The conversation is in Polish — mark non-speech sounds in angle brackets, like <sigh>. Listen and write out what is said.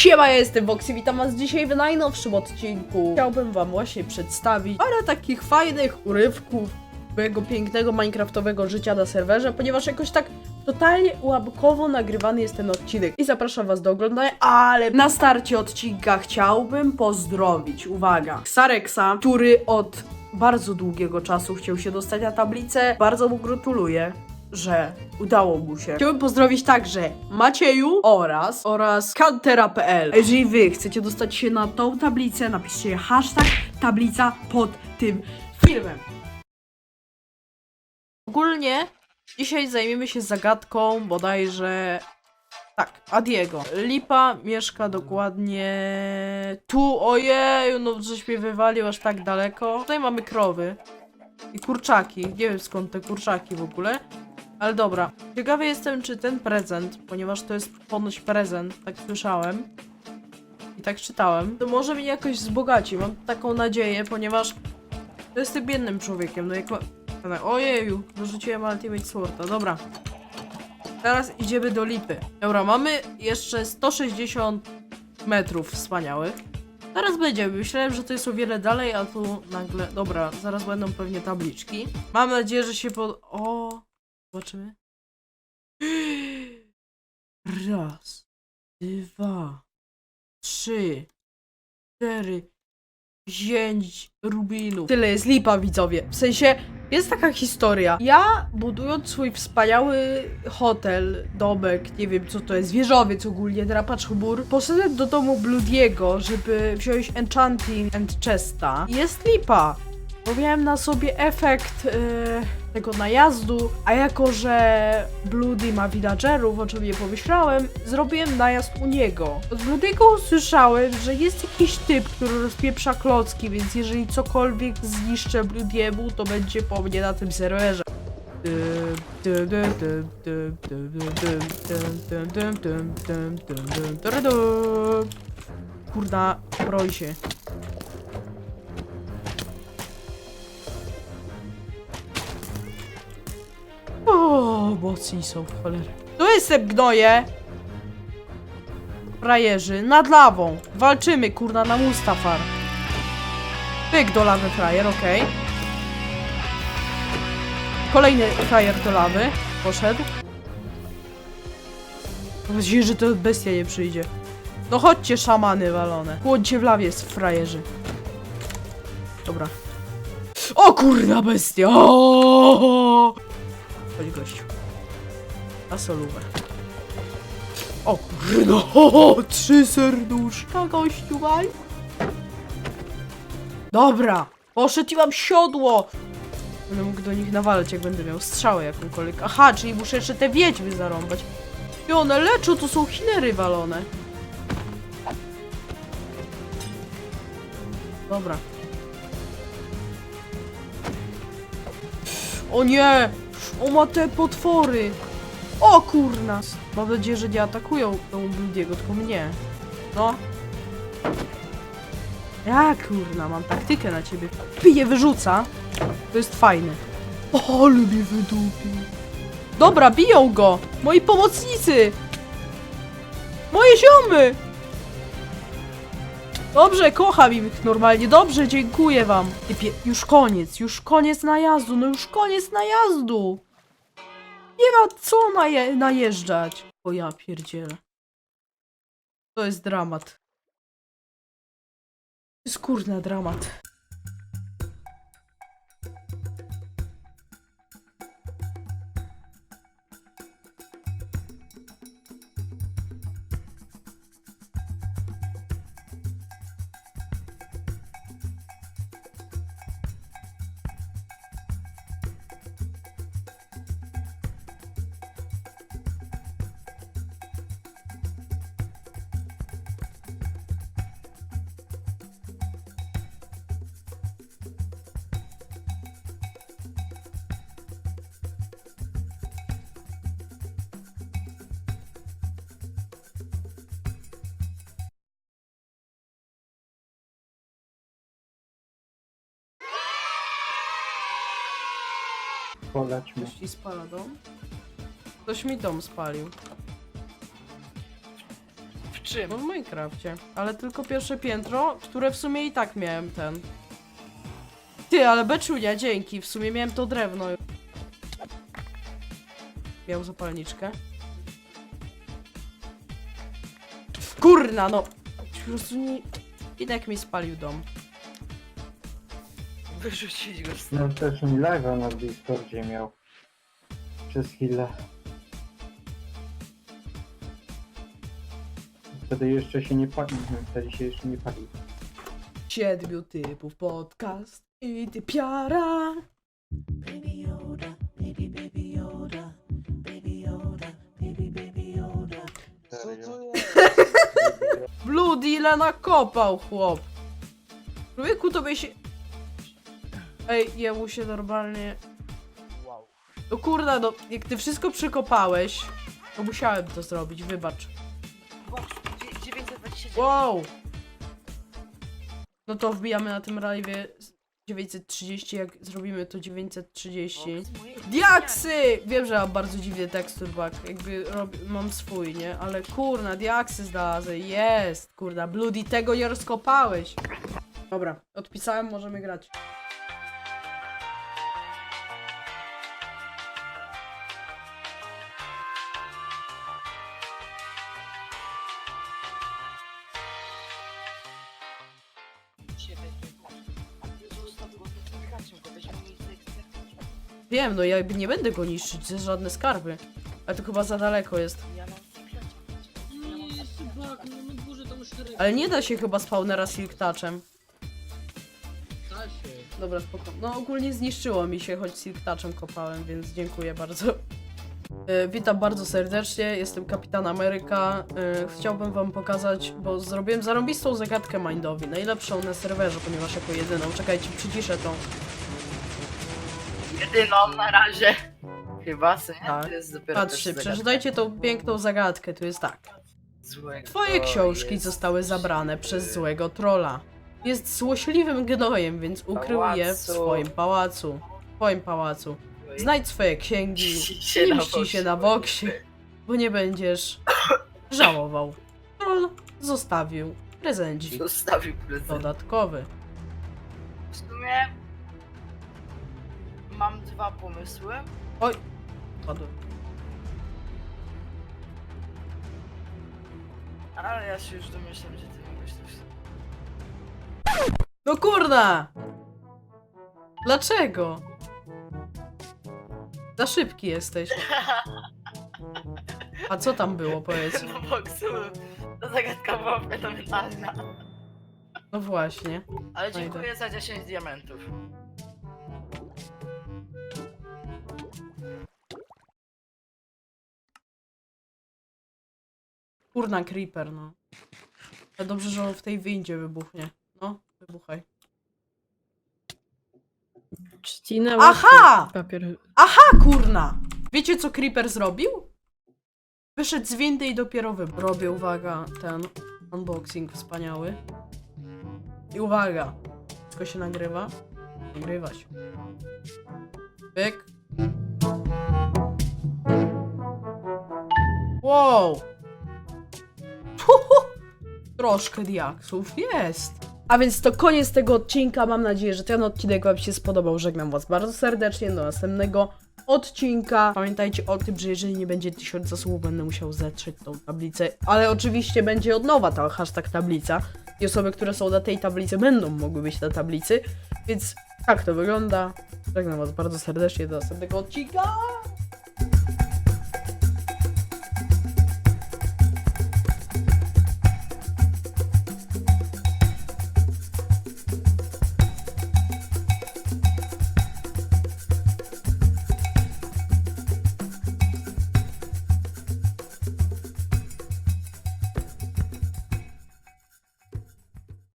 Siema, ja jestem Voxy, witam was dzisiaj w najnowszym odcinku. Chciałbym wam właśnie przedstawić parę takich fajnych urywków mojego pięknego minecraftowego życia na serwerze, ponieważ jakoś tak totalnie ułamkowo nagrywany jest ten odcinek. I zapraszam was do oglądania, ale na starcie odcinka chciałbym pozdrowić, uwaga, Xarexa, który od bardzo długiego czasu chciał się dostać na tablicę, bardzo mu gratuluję że udało mu się. Chciałbym pozdrowić także Macieju oraz oraz Kantera.pl. Jeżeli wy chcecie dostać się na tą tablicę, napiszcie hashtag tablica pod tym filmem. Ogólnie dzisiaj zajmiemy się zagadką bodajże tak, Adiego. Lipa mieszka dokładnie tu, ojeju, no żeś mnie wywalił aż tak daleko. Tutaj mamy krowy i kurczaki. Nie wiem skąd te kurczaki w ogóle. Ale dobra. Ciekawy jestem, czy ten prezent, ponieważ to jest ponoć prezent, tak słyszałem. I tak czytałem. To może mnie jakoś wzbogaci. Mam taką nadzieję, ponieważ to jestem biednym człowiekiem. No jak. Ojeju, dorzuciłem Ultimate Sworda. Dobra. Teraz idziemy do lipy. Dobra, mamy jeszcze 160 metrów wspaniałych. Zaraz będziemy. Myślałem, że to jest o wiele dalej, a tu nagle... Dobra, zaraz będą pewnie tabliczki. Mam nadzieję, że się pod... O, Zobaczymy. <gasps> Raz, dwa, trzy, cztery, pięć rubinów. Tyle jest lipa, widzowie. W sensie, jest taka historia. Ja, budując swój wspaniały hotel, domek, nie wiem co to jest, wieżowiec ogólnie, drapacz chmur, poszedłem do domu Bloody'ego, żeby wziąć enchanting and chesta. Jest lipa. Bo miałem na sobie efekt e, tego najazdu, a jako, że Bloody ma villagerów, o czym nie pomyślałem, zrobiłem najazd u niego. Od Bloody'ego usłyszałem, że jest jakiś typ, który rozpieprza klocki, więc jeżeli cokolwiek zniszczę Bloody'emu, to będzie po mnie na tym serwerze. Dym, dym, dym, O, są, cholery. Tu jestem, gnoje! Frajerzy, nad lawą. Walczymy, kurna, na Mustafar. Pyk do lawy, frajer, okej. Kolejny frajer do lawy. Poszedł. Mam nadzieję, że to bestia nie przyjdzie. No chodźcie, szamany walone. Chłodźcie w lawie, z frajerzy. Dobra. O kurna bestia! O! A. O kurno, o, trzy serduszka gościu maj. Dobra, poszedł i mam siodło. Będę mógł do nich nawalać, jak będę miał strzałę jakąkolwiek. Aha, czyli muszę jeszcze te wiedźmy zarąbać. I one leczą, to są chinery walone. Dobra. O nie! O ma te potwory! O kurna! Mam nadzieję, że nie atakują tą Bludiego, tylko mnie. No. Ja kurna, mam taktykę na ciebie. Pije wyrzuca. To jest fajne. O, ale mnie. Dobra, biją go! Moi pomocnicy! Moje ziomy! Dobrze, kocham ich normalnie. Dobrze, dziękuję wam. Już koniec, już koniec najazdu, no już koniec najazdu. Nie ma co naje najeżdżać. O ja pierdzielę. To jest dramat. To jest kurna dramat. Polećmy. Ktoś ci spala dom? Ktoś mi dom spalił. czym? No w Minecrafcie. Ale tylko pierwsze piętro, które w sumie i tak miałem ten. Ty, ale beczunia, dzięki. W sumie miałem to drewno. Miał zapalniczkę. Kurna, no. Po prostu nie... Inek mi spalił dom. Wyrzucić go z No też mi live'a na Discordzie miał. Przez chwilę. Wtedy jeszcze się nie palił. Wtedy się jeszcze nie palił. Siedmiu typów podcast i ty piara. Serio. <laughs> Blood ile nakopał chłop. Człowieku to by się... Ej, jemu się normalnie... Wow. No kurna, no jak ty wszystko przekopałeś, to musiałem to zrobić, wybacz. Wow, dzie- 929. Wow! No to wbijamy na tym live'ie 930, jak zrobimy to 930. O, z mojej- Diaksy! Wiem, że mam bardzo dziwny tekstur back, jakby rob... mam swój, nie? Ale kurna, diaksy znalazły, jest! Kurna, Bloody, tego nie rozkopałeś! Dobra, odpisałem, możemy grać. Wiem, no ja nie będę go niszczyć, jest żadne skarby. Ale to chyba za daleko jest. No. Ale nie da się chyba spawnera silk. Da się. Dobra, spoko. No ogólnie zniszczyło mi się, choć silk kopałem, więc dziękuję bardzo. E, Witam bardzo serdecznie, jestem Kapitan Ameryka. E, Chciałbym wam pokazać, bo zrobiłem zarąbistą zagadkę Mindowi, najlepszą na serwerze, ponieważ jako jedyną. Czekajcie, przyciszę tą. Jedyną na razie. Chyba, co nie? Tak. To jest dopiero też Patrzcie, zagadka. przeczytajcie tą piękną zagadkę, tu jest tak. Złego Twoje książki jest- zostały zabrane przez złego trola. Jest złośliwym gnojem, więc ukrył je w Pałacu. swoim pałacu. W twoim pałacu. Znajdź swoje księgi się i na mści się boksie. na boksie, bo nie będziesz żałował. Troll zostawił prezencik Zostawił prezent. dodatkowy. Dwa pomysły. Oj, padłem. Ale ja się już domyślam, że ty myślisz. No kurna! Dlaczego? Za szybki jesteś. A co tam było, powiedz? No boksu, ta zagadka była fenomenalna. No właśnie. Ale Fajne. dziękuję za 10 diamentów. Kurna creeper, no. Ale dobrze, że on w tej windzie wybuchnie. No, wybuchaj. Trzcina Aha! papier. Aha, kurna! Wiecie, co creeper zrobił? Wyszedł z windy i dopiero wybuchł. Robię, uwaga, ten unboxing wspaniały. I uwaga, wszystko się nagrywa. Nagrywa się. Pyk. Wow! Troszkę diaksów jest. A więc to koniec tego odcinka. Mam nadzieję, że ten odcinek Wam się spodobał. Żegnam Was bardzo serdecznie. Do następnego odcinka. Pamiętajcie o tym, że jeżeli nie będzie 1000 zasług, będę musiał zetrzeć tą tablicę. Ale oczywiście będzie od nowa ta hashtag tablica. I osoby, które są na tej tablicy, będą mogły być na tablicy. Więc tak to wygląda. Żegnam Was bardzo serdecznie. Do następnego odcinka.